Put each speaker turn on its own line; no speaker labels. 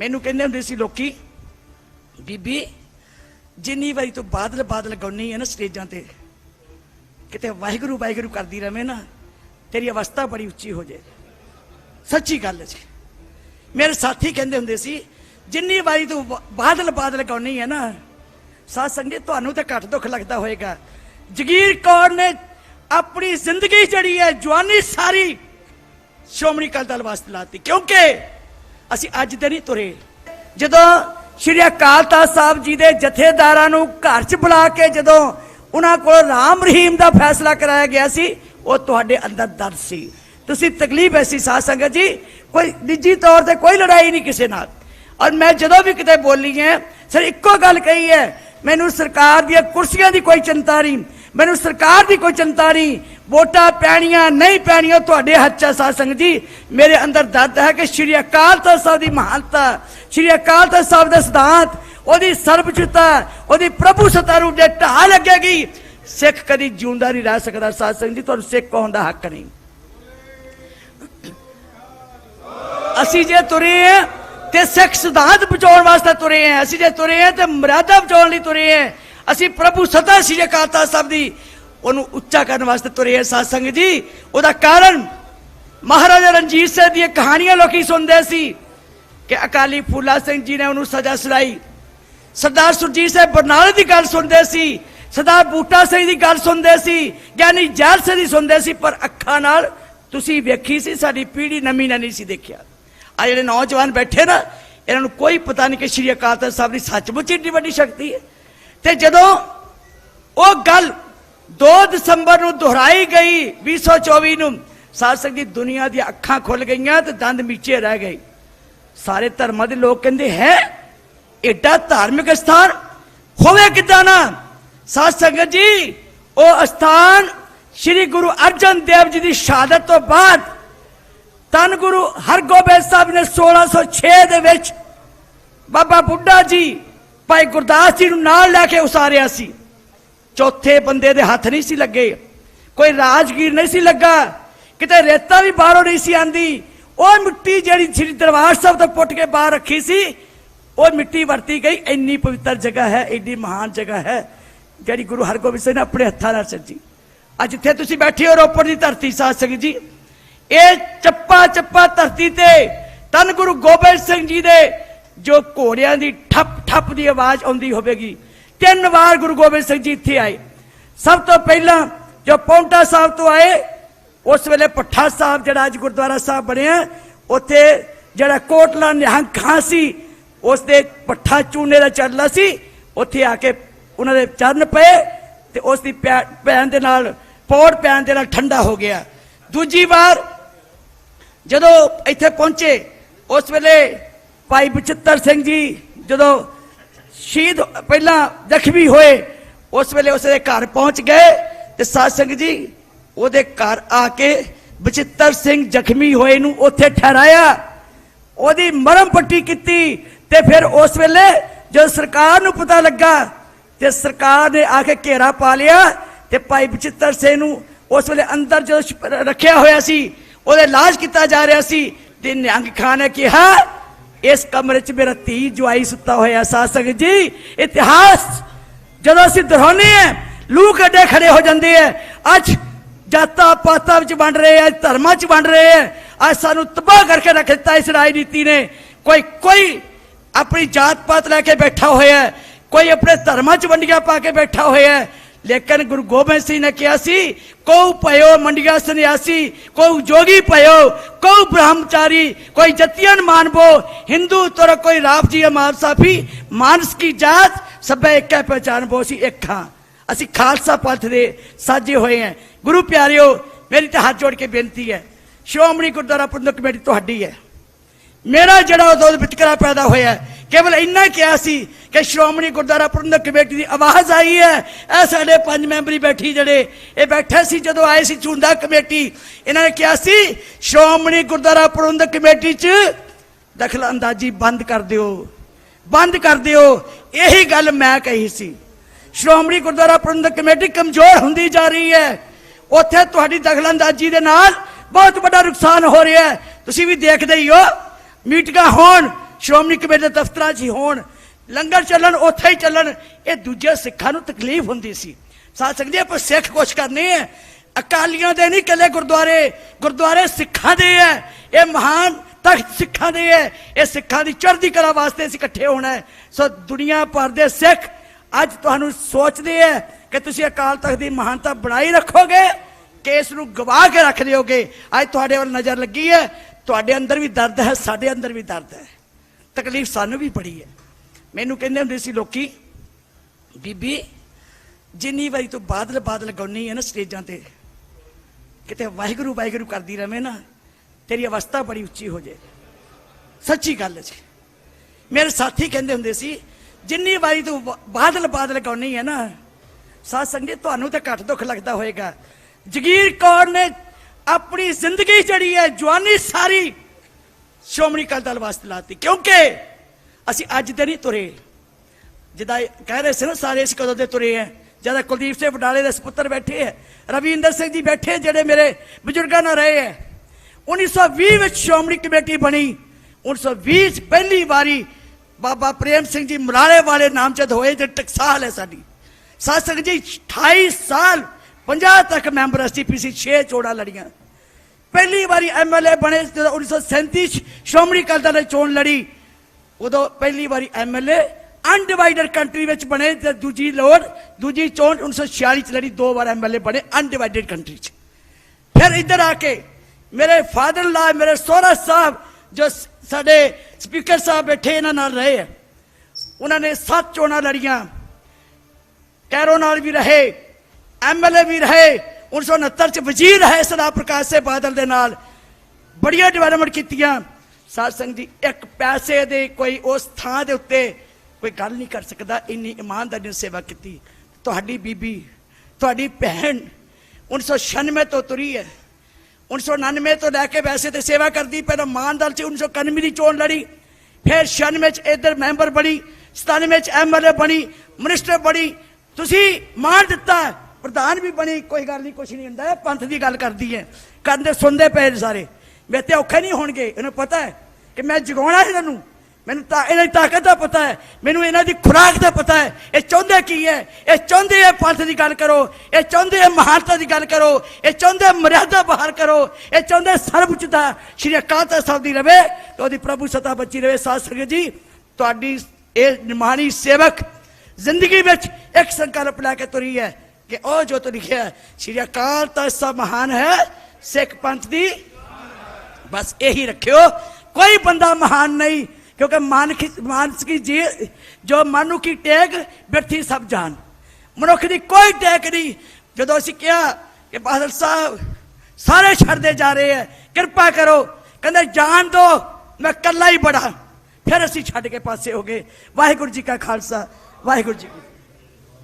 ਮੈਨੂੰ ਕਹਿੰਦੇ ਹੁੰਦੇ ਸੀ ਲੋਕੀ, ਬੀਬੀ, ਜਿੰਨੀ ਵਾਰੀ ਤੂੰ ਬਾਦਲ ਬਾਦਲ ਗਾਉਣੀ ਹੈ ਨਾ ਸਟੇਜਾਂ ਤੇ, ਕਿਤੇ ਵਾਹਿਗੁਰੂ ਵਾਹਿਗੁਰੂ ਕਰਦੀ ਰਵੇਂ ਨਾ, ਤੇਰੀ ਅਵਸਥਾ ਬੜੀ ਉੱਚੀ ਹੋ ਜਾਏ। ਸੱਚੀ ਗੱਲ ਜੀ। ਮੇਰੇ ਸਾਥੀ ਕਹਿੰਦੇ ਹੁੰਦੇ ਸੀ, ਜਿੰਨੀ ਵਾਰੀ ਤੂੰ ਬਾਦਲ ਬਾਦਲ ਗਾਉਣੀ ਹੈ ਨਾ, ਸਾਧ ਸੰਗਤ ਤੁਹਾਨੂੰ ਤਾਂ ਘੱਟ ਦੁੱਖ ਲੱਗਦਾ ਹੋਏਗਾ। ਜਗੀਰ ਕੌਰ ਨੇ ਆਪਣੀ ਜ਼ਿੰਦਗੀ ਜਿਹੜੀ ਹੈ, ਜਵਾਨੀ ਸਾਰੀ ਸ਼੍ਰੋਮਣੀ ਅਕਾਲੀ ਦਲ ਵਾਸਤੇ ਲਾਤੀ ਕਿਉਂਕਿ ਅਸੀਂ ਅੱਜ ਦੇ ਨਹੀਂ ਤੁਰੇ। ਜਦੋਂ ਸ਼੍ਰੀ ਅਕਾਲ ਤਖਤ ਸਾਹਿਬ ਜੀ ਦੇ ਜਥੇਦਾਰਾਂ ਨੂੰ ਘਰ 'ਚ ਬੁਲਾ ਕੇ ਜਦੋਂ ਉਹਨਾਂ ਕੋਲ ਰਾਮ ਰਹੀਮ ਦਾ ਫੈਸਲਾ ਕਰਾਇਆ ਗਿਆ ਸੀ, ਉਹ ਤੁਹਾਡੇ ਅੰਦਰ ਦਰਦ ਸੀ। ਤੁਸੀਂ ਤਕਲੀਫ ਐਸੀ ਸਾਧ ਸੰਗਤ ਜੀ, ਕੋਈ ਨਿੱਜੀ ਤੌਰ ਤੇ ਕੋਈ ਲੜਾਈ ਨਹੀਂ ਕਿਸੇ ਨਾਲ। ਔਰ ਮੈਂ ਜਦੋਂ ਵੀ ਕਿਤੇ ਬੋਲੀ ਹੈ ਸਰ ਇੱਕੋ ਗੱਲ ਕਹੀ ਹੈ ਮੈਨੂੰ ਸਰਕਾਰ ਦੀਆਂ ਕੁਰਸੀਆਂ ਦੀ ਕੋਈ ਚਿੰਤਾ ਨਹੀਂ, ਮੈਨੂੰ ਸਰਕਾਰ ਦੀ ਕੋਈ ਚਿੰਤਾ ਨਹੀਂ ਵੋਟਾਂ ਪੈਣੀਆਂ, ਨਹੀਂ ਪੈਣੀਆਂ, ਤੁਹਾਡੇ ਹੱਥ ਹੈ ਸਾਧ ਸੰਗਤ ਜੀ। ਮੇਰੇ ਅੰਦਰ ਦਰਦ ਹੈ ਕਿ ਸ਼੍ਰੀ ਅਕਾਲ ਤਖਤ ਸਾਹਿਬ ਦੀ ਮਹਾਨਤਾ ਸ਼੍ਰੀ ਅਕਾਲ ਤਖਤ ਸਾਹਿਬ ਦਾ ਸਿਧਾਂਤ, ਉਹਦੀ ਸਰਬਉੱਚਤਾ ਉਹਦੀ ਪ੍ਰਭੂ ਸੱਤਾ ਰੂਪ ਦੇ ਢਾਹ ਲੱਗੇਗੀ। ਸਿੱਖ ਕਦੀ ਜਿਉਂਦਾ ਨਹੀਂ ਰਹਿ ਸਕਦਾ ਸਾਧ ਸੰਗਤ ਜੀ, ਤੁਹਾਨੂੰ ਸਿੱਖ ਹੋਣ ਦਾ ਹੱਕ ਨਹੀਂ। ਅਸੀਂ ਜੇ ਤੁਰੇ ਆ ਤੇ ਸਿੱਖ ਸਿਧਾਂਤ ਬਚਾਉਣ ਵਾਸਤੇ ਤੁਰੇ ਆ, ਅਸੀਂ ਜੇ ਤੁਰੇ ਆ ਤੇ ਮਰਿਆਦਾ ਬਚਾਉਣ ਲਈ ਤੁਰੇ ਆ, ਅਸੀਂ ਪ੍ਰਭੂ ਸਦਾ ਸ਼੍ਰੀ ਅਕਾਲ ਤਖਤ ਸਾਹਿਬ ਦੀ ਉਹਨੂੰ ਉੱਚਾ ਕਰਨ ਵਾਸਤੇ ਤੁਰੇ ਆ ਸਾਧ ਸੰਗਤ ਜੀ। ਉਹਦਾ ਕਾਰਨ ਮਹਾਰਾਜਾ ਰਣਜੀਤ ਸਿੰਘ ਦੀਆਂ ਕਹਾਣੀਆਂ ਲੋਕੀ ਸੁਣਦੇ ਸੀ ਕਿ ਅਕਾਲੀ ਫੂਲਾ ਸਿੰਘ ਜੀ ਨੇ ਉਹਨੂੰ ਸਜ਼ਾ ਸੁਣਾਈ। ਸਰਦਾਰ ਸੁਰਜੀਤ ਸਿੰਘ ਬਰਨਾਲੇ ਦੀ ਗੱਲ ਸੁਣਦੇ ਸੀ, ਸਰਦਾਰ ਬੂਟਾ ਸਿੰਘ ਦੀ ਗੱਲ ਸੁਣਦੇ ਸੀ, ਗਿਆਨੀ ਜੈਲ ਸਿੰਘ ਦੀ ਸੁਣਦੇ ਸੀ, ਪਰ ਅੱਖਾਂ ਨਾਲ ਤੁਸੀਂ ਵੇਖੀ ਸੀ, ਸਾਡੀ ਪੀੜ੍ਹੀ ਨਵੀਂ ਨੇ ਨਹੀਂ ਸੀ ਦੇਖਿਆ। ਆ ਜਿਹੜੇ ਨੌਜਵਾਨ ਬੈਠੇ ਨਾ, ਇਹਨਾਂ ਨੂੰ ਕੋਈ ਪਤਾ ਨਹੀਂ ਕਿ ਸ਼੍ਰੀ ਅਕਾਲ ਤਖਤ ਸਾਹਿਬ ਦੀ ਸੱਚਮੁੱਚ ਏਡੀ ਵੱਡੀ ਸ਼ਕਤੀ ਹੈ। ਤੇ ਜਦੋਂ ਉਹ ਗੱਲ 2 ਦਸੰਬਰ ਨੂੰ ਦੁਹਰਾਈ ਗਈ 2024 ਨੂੰ। ਸਾਧ ਸੰਗਤ ਦੀ ਦੁਨੀਆ ਦੀਆਂ ਅੱਖਾਂ ਖੁੱਲ ਗਈਆਂ ਤੇ ਦੰਦ ਮੀਚੇ ਰਹਿ ਗਏ। ਸਾਰੇ ਧਰਮਾਂ ਦੇ ਲੋਕ ਕਹਿੰਦੇ ਹੈ, ਏਡਾ ਧਾਰਮਿਕ ਸਥਾਨ ਹੋਵੇ ਕਿਦਾਂ ਨਾ? ਸਾਧ ਸੰਗਤ ਜੀ, ਉਹ ਸਥਾਨ ਸ੍ਰੀ ਗੁਰੂ ਅਰਜਨ ਦੇਵ ਜੀ ਦੀ ਸ਼ਹਾਦਤ ਤੋਂ ਬਾਅਦ ਤਨ ਗੁਰੂ ਹਰਗੋਬਿੰਦ ਸਾਹਿਬ ਨੇ 1606 ਦੇ ਵਿੱਚ ਬਾਬਾ ਬੁੱਢਾ ਜੀ, ਭਾਈ ਗੁਰਦਾਸ ਜੀ ਨੂੰ ਨਾਲ ਲੈ ਕੇ ਉਸਾਰਿਆ ਸੀ। ਚੌਥੇ ਬੰਦੇ ਦੇ ਹੱਥ ਨਹੀਂ ਸੀ ਲੱਗੇ। ਕੋਈ ਰਾਜਗੀਰ ਨਹੀਂ ਸੀ ਲੱਗਾ। ਕਿਤੇ ਰੇਤਾ ਵੀ ਬਾਹਰੋਂ ਨਹੀਂ ਸੀ ਆਂਦੀ। ਉਹ ਮਿੱਟੀ ਜਿਹੜੀ ਸ੍ਰੀ ਦਰਬਾਰ ਸਾਹਿਬ ਤੋਂ ਪੁੱਟ ਕੇ ਬਾਹਰ ਰੱਖੀ ਸੀ, ਉਹ ਮਿੱਟੀ ਵਰਤੀ ਗਈ। ਇੰਨੀ ਪਵਿੱਤਰ ਜਗ੍ਹਾ ਹੈ, ਇੰਨੀ ਮਹਾਨ ਜਗ੍ਹਾ ਹੈ, ਜਿਹੜੀ ਗੁਰੂ ਹਰਗੋਬਿੰਦ ਸਿੰਘ ਨੇ ਆਪਣੇ ਹੱਥਾਂ ਨਾਲ ਸੱਜੀ ਅੱਜ ਜਿੱਥੇ ਤੁਸੀਂ ਬੈਠੇ ਹੋ, ਰੋਪੜ ਦੀ ਧਰਤੀ, ਸਾਧ ਸੰਗਤ ਜੀ, ਇਹ ਚੱਪਾ ਚੱਪਾ ਧਰਤੀ ਤੇ ਤਨ ਗੁਰੂ ਗੋਬਿੰਦ ਸਿੰਘ ਜੀ ਦੇ ਜੋ ਘੋੜਿਆਂ ਦੀ ਠੱਪ ਠੱਪ ਦੀ ਆਵਾਜ਼ ਆਉਂਦੀ ਹੋਵੇਗੀ। ਤਿੰਨ ਵਾਰ ਗੁਰੂ ਗੋਬਿੰਦ ਸਿੰਘ ਜੀ ਇੱਥੇ ਆਏ। ਸਭ ਤੋਂ ਪਹਿਲਾਂ ਜੋ ਪੌਂਟਾ ਸਾਹਿਬ ਤੋਂ ਆਏ, ਉਸ ਵੇਲੇ ਪੱਠਾ ਸਾਹਿਬ, ਜਿਹੜਾ ਅੱਜ ਗੁਰਦੁਆਰਾ ਸਾਹਿਬ ਬਣਿਆ, ਉੱਥੇ ਜਿਹੜਾ ਕੋਟਲਾ ਨਿਹੰਗ ਖਾਂ ਸੀ ਉਸ ਦੇ ਪੱਠਾ ਚੂਨੇ ਦਾ ਚੱਲਦਾ ਸੀ, ਉੱਥੇ ਆ ਕੇ ਉਹਨਾਂ ਦੇ ਚਰਨ ਪਏ ਤੇ ਉਸ ਦੀ ਪੈ- ਪੈਣ ਦੇ ਨਾਲ, ਪੌੜ ਪੈਣ ਦੇ ਨਾਲ ਠੰਡਾ ਹੋ ਗਿਆ। ਦੂਜੀ ਵਾਰ ਜਦੋਂ ਇੱਥੇ ਪਹੁੰਚੇ, ਉਸ ਵੇਲੇ ਭਾਈ ਬਚਿੱਤਰ ਸਿੰਘ ਜੀ ਜਦੋਂ ਸ਼ਹੀਦ ਪਹਿਲਾਂ ਜ਼ਖਮੀ ਹੋਏ, ਉਸ ਵੇਲੇ ਉਸਦੇ ਘਰ ਪਹੁੰਚ ਗਏ ਤੇ ਸਾਧ ਸੰਗਤ ਜੀ ਉਹਦੇ ਘਰ ਆ ਕੇ ਬਚਿੱਤਰ ਸਿੰਘ ਜ਼ਖਮੀ ਹੋਏ ਨੂੰ ਉੱਥੇ ਠਹਿਰਾਇਆ, ਉਹਦੀ ਮਰਮ ਪੱਟੀ ਕੀਤੀ ਤੇ ਫਿਰ ਉਸ ਵੇਲੇ ਜਦੋਂ ਸਰਕਾਰ ਨੂੰ ਪਤਾ ਲੱਗਾ ਤੇ ਸਰਕਾਰ ਨੇ ਆ ਕੇ ਘੇਰਾ ਪਾ ਲਿਆ ਤੇ ਭਾਈ ਬਚਿੱਤਰ ਸਿੰਘ ਨੂੰ ਉਸ ਵੇਲੇ ਅੰਦਰ ਜਦੋਂ ਰੱਖਿਆ ਹੋਇਆ ਸੀ, ਉਹਦਾ ਇਲਾਜ ਕੀਤਾ ਜਾ ਰਿਹਾ ਸੀ ਤੇ ਨਿਹੰਗ ਖਾਨ ਨੇ ਕਿਹਾ ਇਸ ਕਮਰੇ 'ਚ ਮੇਰਾ ਧੀ ਜਵਾਈ ਸੁੱਤਾ ਹੋਇਆ ਸਾਧ ਜੀ, ਇਤਿਹਾਸ ਜਦੋਂ ਅਸੀਂ ਦੁਹਰਾਉਂਦੇ ਆ ਲੂ ਕੱਢੇ ਖੜੇ ਹੋ ਜਾਂਦੇ ਆ। ਅੱਜ ਜਾਤਾਂ ਪਾਤਾਂ ਵਿੱਚ ਵੰਡ ਰਹੇ ਆ, ਧਰਮਾਂ 'ਚ ਵੰਡ ਰਹੇ ਆ। ਅੱਜ ਸਾਨੂੰ ਤਬਾਹ ਕਰਕੇ ਰੱਖ ਦਿੱਤਾ ਇਸ ਰਾਜਨੀਤੀ ਨੇ। ਕੋਈ ਕੋਈ ਆਪਣੀ ਜਾਤ ਪਾਤ ਲੈ ਕੇ ਬੈਠਾ ਹੋਇਆ, ਕੋਈ ਆਪਣੇ ਧਰਮਾਂ 'ਚ ਵੰਡੀਆਂ ਪਾ ਕੇ ਬੈਠਾ ਹੋਇਆ। ਹੈ ਲੇਕਿਨ ਗੁਰੂ ਗੋਬਿੰਦ ਸਿੰਘ ਨੇ ਕਿਹਾ ਸੀ ਕੋ ਭਇਓ ਮੰਡੀਆਂ ਸੰਨਿਆਸੀ ਕੋ ਜੋਗੀ ਭਇਓ ਕੋ ਬ੍ਰਹਮਚਾਰੀ, ਕੋਈ ਜਤਿयन ਮਾਨਬੋ ਹਿੰਦੂ ਤੁਰ ਕੋਈ ਰਾਪ ਜੀ ਮਾਪ ਸਾਫੀ ਮਾਨਸ ਕੀ ਜਾਤ, ਸਭੇ ਇੱਕੈ ਪਹਿਚਾਨ ਬੋ ਸੀ ਇੱਕ ਹਾਂ। ਅਸੀਂ ਖਾਲਸਾ ਪੰਥ ਦੇ ਸਾਜੇ ਹੋਏ ਹਾਂ। ਗੁਰੂ ਪਿਆਰਿਓ, ਮੇਰੀ ਤਾਂ ਹੱਥ ਜੋੜ ਕੇ ਬੇਨਤੀ ਹੈ, ਸ਼੍ਰੋਮਣੀ ਗੁਰਦੁਆਰਾ ਪ੍ਰਬੰਧਕ ਕਮੇਟੀ ਤੁਹਾਡੀ ਹੈ। ਮੇਰਾ ਜਿਹੜਾ ਉਦੋਂ ਵਿਤਕਰਾ ਪੈਦਾ ਹੋਇਆ ਕੇਵਲ ਇੰਨਾ ਕਿਹਾ ਸੀ ਕਿ ਸ਼੍ਰੋਮਣੀ ਗੁਰਦੁਆਰਾ ਪ੍ਰਬੰਧਕ ਕਮੇਟੀ ਦੀ ਆਵਾਜ਼ ਆਈ ਹੈ। ਇਹ ਸਾਡੇ ਪੰਜ ਮੈਂਬਰੀ ਬੈਠੀ ਜਿਹੜੇ ਇਹ ਬੈਠੇ ਸੀ, ਜਦੋਂ ਆਏ ਸੀ ਚੁੰਦਾ ਕਮੇਟੀ, ਇਹਨਾਂ ਨੇ ਕਿਹਾ ਸੀ, ਸ਼੍ਰੋਮਣੀ ਗੁਰਦੁਆਰਾ ਪ੍ਰਬੰਧਕ ਕਮੇਟੀ 'ਚ ਦਖਲ ਅੰਦਾਜ਼ੀ ਬੰਦ ਕਰ ਦਿਓ। ਬੰਦ ਕਰ ਦਿਓ। ਇਹੀ ਗੱਲ ਮੈਂ ਕਹੀ ਸੀ। ਸ਼੍ਰੋਮਣੀ ਗੁਰਦੁਆਰਾ ਪ੍ਰਬੰਧਕ ਕਮੇਟੀ ਕਮਜ਼ੋਰ ਹੁੰਦੀ ਜਾ ਰਹੀ ਹੈ। ਉੱਥੇ ਤੁਹਾਡੀ ਦਖਲ ਅੰਦਾਜ਼ੀ ਦੇ ਨਾਲ ਬਹੁਤ ਵੱਡਾ ਨੁਕਸਾਨ ਹੋ ਰਿਹਾ ਹੈ। ਤੁਸੀਂ ਵੀ ਦੇਖਦੇ ਹੀ ਹੋ, ਮੀਟਿੰਗਾਂ ਹੋਣ ਸ਼੍ਰੋਮਣੀ ਕਮੇਟੀ ਦੇ ਦਫ਼ਤਰਾਂ 'ਚ ਹੀ ਹੋਣ, ਲੰਗਰ ਚੱਲਣ, ਉੱਥੇ ਹੀ ਚੱਲਣ, ਇਹ ਦੂਜੇ ਸਿੱਖਾਂ ਨੂੰ ਤਕਲੀਫ ਹੁੰਦੀ ਸੀ। ਸਾਧ ਸੰਗਤ ਜੀ, ਆਪਾਂ ਸਿੱਖ ਕੁਛ ਕਰਨੇ ਹੈ ਅਕਾਲੀਆਂ ਦੇ ਨਹੀਂ ਕੱਲੇ ਗੁਰਦੁਆਰੇ ਗੁਰਦੁਆਰੇ ਸਿੱਖਾਂ ਦੇ ਹੈ ਇਹ ਮਹਾਨ ਤਖਤ ਸਿੱਖਾਂ ਦੇ ਹੈ ਇਹ ਸਿੱਖਾਂ ਦੀ ਚੜ੍ਹਦੀ ਕਲਾ ਵਾਸਤੇ ਅਸੀਂ ਇਕੱਠੇ ਹੋਣਾ ਹੈ। ਸੋ ਦੁਨੀਆ ਭਰ ਦੇ ਸਿੱਖ ਅੱਜ ਤੁਹਾਨੂੰ ਸੋਚਦੇ ਹੈ ਕਿ ਤੁਸੀਂ ਅਕਾਲ ਤਖਤ ਦੀ ਮਹਾਨਤਾ ਬਣਾਈ ਰੱਖੋਗੇ, ਕਿ ਇਸ ਨੂੰ ਗਵਾ ਕੇ ਰੱਖ ਦਿਓਗੇ। ਅੱਜ ਤੁਹਾਡੇ ਵੱਲ ਨਜ਼ਰ ਲੱਗੀ ਹੈ। ਤੁਹਾਡੇ ਅੰਦਰ ਵੀ ਦਰਦ ਹੈ, ਸਾਡੇ ਅੰਦਰ ਵੀ ਦਰਦ ਹੈ। ਤਕਲੀਫ ਸਾਨੂੰ ਵੀ ਬੜੀ ਹੈ। ਮੈਨੂੰ ਕਹਿੰਦੇ ਹੁੰਦੇ ਸੀ ਲੋਕੀ, ਬੀਬੀ, ਜਿੰਨੀ ਵਾਰੀ ਤੂੰ ਬਾਦਲ ਬਾਦਲ ਗਾਉਣੀ ਹੈ ਨਾ ਸਟੇਜਾਂ ਤੇ, ਕਿਤੇ ਵਾਹਿਗੁਰੂ ਵਾਹਿਗੁਰੂ ਕਰਦੀ ਰਵੇਂ ਨਾ, ਤੇਰੀ ਅਵਸਥਾ ਬੜੀ ਉੱਚੀ ਹੋ ਜਾਏ। ਸੱਚੀ ਗੱਲ ਜੀ। ਮੇਰੇ ਸਾਥੀ ਕਹਿੰਦੇ ਹੁੰਦੇ ਸੀ, ਜਿੰਨੀ ਵਾਰੀ ਤੂੰ ਬਾਦਲ ਬਾਦਲ ਗਾਉਣੀ ਹੈ ਨਾ, ਸਾਧ ਸੰਗਤ, ਤੁਹਾਨੂੰ ਤਾਂ ਘੱਟ ਦੁੱਖ ਲੱਗਦਾ ਹੋਏਗਾ। ਜਗੀਰ ਕੌਰ ਨੇ ਆਪਣੀ ਜ਼ਿੰਦਗੀ ਜਿਹੜੀ ਹੈ, ਜਵਾਨੀ ਸਾਰੀ ਸ਼੍ਰੋਮਣੀ ਅਕਾਲੀ ਦਲ ਵਾਸਤੇ ਲਾਤੀ। ਕਿਉਂਕਿ ਅਸੀਂ ਅੱਜ ਦੇ ਨਹੀਂ ਤੁਰੇ। ਜਿੱਦਾਂ ਇਹ ਕਹਿ ਰਹੇ ਸੀ ਨਾ ਸਾਰੇ, ਅਸੀਂ ਕਦੋਂ ਦੇ ਤੁਰੇ ਆ? ਜਦੋਂ ਕੁਲਦੀਪ ਸਿੰਘ ਬਡਾਲੇ ਦੇ ਸੁਪੁੱਤਰ ਬੈਠੇ ਹੈ ਰਵਿੰਦਰ ਸਿੰਘ ਜੀ ਬੈਠੇ ਜਿਹੜੇ ਮੇਰੇ ਬਜ਼ੁਰਗਾਂ ਨਾਲ ਰਹੇ ਹੈ 1920 ਵਿੱਚ ਸ਼੍ਰੋਮਣੀ ਕਮੇਟੀ ਬਣੀ। 1920 ਚ ਪਹਿਲੀ ਵਾਰੀ ਬਾਬਾ ਪ੍ਰੇਮ ਸਿੰਘ ਜੀ ਮਰਾਲੇ ਵਾਲੇ ਨਾਮਜ਼ਦ ਹੋਏ ਤੇ ਟਕਸਾਲ ਹੈ ਸਾਡੀ। ਸਾਧ ਸੰਗਤ ਜੀ 28 ਸਾਲ 50 ਤੱਕ ਮੈਂਬਰ ਐਸਟੀਪੀਸੀ 6 ਚੋੜਾਂ ਲੜੀਆਂ। ਪਹਿਲੀ ਵਾਰੀ ਐਮਐਲਏ ਬਣੇ ਜਦੋਂ 1937 ਚ ਸ਼੍ਰੋਮਣੀ ਅਕਾਲੀ ਦਲ ਨੇ ਚੋਣ ਲੜੀ ਉਦੋਂ ਪਹਿਲੀ ਵਾਰੀ ਐਮਐਲਏ ਅਨਡਿਵਾਈਡਡ ਕੰਟਰੀ ਵਿੱਚ ਬਣੇ ਤੇ ਦੂਜੀ ਲੋੜ ਦੂਜੀ ਚੋਣ 1946 ਚ ਲੜੀ ਦੋ ਵਾਰ ਐਮਐਲਏ ਬਣੇ ਅਨਡਿਵਾਈਡਡ ਕੰਟਰੀ ਚ ਫਿਰ ਇੱਧਰ ਆ ਕੇ ਮੇਰੇ ਫਾਦਰ ਲਾ ਮੇਰੇ ਸੋਹਰਾ ਸਾਹਿਬ ਜੋ ਸ- ਸਾਡੇ ਸਪੀਕਰ ਸਾਹਿਬ ਬੈਠੇ ਇਹਨਾਂ ਨਾਲ ਰਹੇ ਆ ਉਹਨਾਂ ਨੇ ਸੱਤ ਚੋਣਾਂ ਲੜੀਆਂ ਕੈਰੋ ਨਾਲ ਵੀ ਰਹੇ ਐਮਐਲਏ ਵੀ ਰਹੇ 1969 ਚ ਵਜ਼ੀਰ ਰਹੇ ਸਰਦਾਰ ਪ੍ਰਕਾਸ਼ ਸਿੰਘ ਬਾਦਲ ਦੇ ਨਾਲ। ਬੜੀਆਂ ਡਿਵੈਲਪਮੈਂਟ ਕੀਤੀਆਂ। ਸਾਧ ਸੰਗਤ ਜੀ, ਇੱਕ ਪੈਸੇ ਦੇ ਕੋਈ ਉਸ ਥਾਂ ਦੇ ਉੱਤੇ ਕੋਈ ਗੱਲ ਨਹੀਂ ਕਰ ਸਕਦਾ। ਇੰਨੀ ਇਮਾਨਦਾਰੀ ਨਾਲ ਸੇਵਾ ਕੀਤੀ। ਤੁਹਾਡੀ ਬੀਬੀ, ਤੁਹਾਡੀ ਭੈਣ 1996 ਤੋਂ ਤੁਰੀ ਹੈ। 1999 ਤੋਂ ਲੈ ਕੇ ਵੈਸੇ ਤੇ ਸੇਵਾ ਕਰਦੀ, ਪਹਿਲਾਂ ਇਮਾਨਦਾਰ ਚ 1991 ਦੀ ਚੋਣ ਲੜੀ। ਫਿਰ 96 ਚ ਇਧਰ ਮੈਂਬਰ ਬਣੀ 97 ਚ ਐਮਐਲਏ ਬਣੀ, ਮਿਨਿਸਟਰ ਬਣੀ। ਤੁਸੀਂ ਮਾਰ ਦਿੱਤਾ। ਪ੍ਰਧਾਨ ਵੀ ਬਣੀ, ਕੋਈ ਗੱਲ ਨਹੀਂ, ਕੁਛ ਨਹੀਂ ਹੁੰਦਾ। ਪੰਥ ਦੀ ਗੱਲ ਕਰਦੀ ਹੈ। ਕਰਦੇ ਸੁਣਦੇ ਪਏ ਨੇ ਸਾਰੇ। ਮੈਂ ਤੇ ਔਖੇ ਨਹੀਂ ਹੋਣਗੇ। ਇਹਨੂੰ ਪਤਾ ਹੈ ਕਿ ਮੈਂ ਜਗਾਉਣਾ ਇਹਨਾਂ। ਨੂੰ ਮੈਨੂੰ ਤਾਂ ਇਹਨਾਂ ਦੀ ਤਾਕਤ ਦਾ ਪਤਾ ਹੈ। ਮੈਨੂੰ ਇਹਨਾਂ ਦੀ ਖੁਰਾਕ ਦਾ ਪਤਾ ਹੈ। ਇਹ ਚਾਹੁੰਦੇ ਕੀ ਹੈ? ਇਹ ਚਾਹੁੰਦੇ ਹੈ ਪੰਥ ਦੀ ਗੱਲ ਕਰੋ। ਇਹ ਚਾਹੁੰਦੇ ਹੈ ਮਹਾਨਤਾ ਦੀ ਗੱਲ ਕਰੋ। ਇਹ ਚਾਹੁੰਦੇ ਮਰਿਆਦਾ ਬਹਾਰ ਕਰੋ। ਇਹ ਚਾਹੁੰਦੇ ਸਰਬਉੱਚਤਾ ਸ਼੍ਰੀ ਅਕਾਲ ਤਖਤ ਸਾਹਿਬ ਦੀ ਰਵੇ ਤੇ ਉਹਦੀ ਪ੍ਰਭੂ ਸਤਾ ਬੱਚੀ ਰਵੇ। ਸਾਧ ਸੰਗਤ ਜੀ, ਤੁਹਾਡੀ ਇਹ ਨਿਮਾਣੀ ਸੇਵਕ ਜ਼ਿੰਦਗੀ ਵਿੱਚ ਇੱਕ ਸੰਕਲਪ ਲੈ ਕੇ ਤੁਰੀ ਹੈ। ਕਿ ਉਹ ਜੋ ਤੋਂ ਲਿਖਿਆ ਹੈ, ਸ਼੍ਰੀ ਅਕਾਲ ਤਖਤ ਸਾਹਿਬ ਮਹਾਨ ਹੈ ਸਿੱਖ ਪੰਥ ਦੀ ਬਸ ਇਹੀ ਰੱਖਿਓ ਕੋਈ ਬੰਦਾ ਮਹਾਨ ਨਹੀਂ ਕਿਉਂਕਿ ਮਨ ਕੀ ਮਾਨਸ ਕੀ ਜੀ ਜੋ ਮਨੁ ਕੀ ਟੇਕ ਬਿਰਥੀ ਸਭ ਜਾਨ ਮਨੁੱਖ ਦੀ ਕੋਈ ਟੇਕ ਨਹੀਂ ਜਦੋਂ ਅਸੀਂ ਕਿਹਾ ਕਿ ਬਾਦਲ ਸਾਹਿਬ ਸਾਰੇ ਛੱਡਦੇ ਜਾ ਰਹੇ ਹੈ ਕਿਰਪਾ ਕਰੋ ਕਹਿੰਦੇ ਜਾਣ ਦੋ ਮੈਂ ਕੱਲਾ ਹੀ ਬੜਾ ਫਿਰ ਅਸੀਂ ਛੱਡ ਕੇ ਪਾਸੇ ਹੋ ਗਏ ਵਾਹਿਗੁਰੂ ਜੀ ਕਾ ਖਾਲਸਾ ਵਾਹਿਗੁਰੂ ਜੀ ਕੀ ਫਤਿਹ।